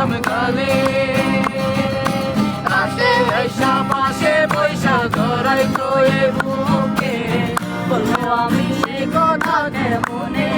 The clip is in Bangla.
ডালে রাতে এসা পাশে পয়সা ধরাই তো এ বুকে বলব আমি সে কথা কেমনে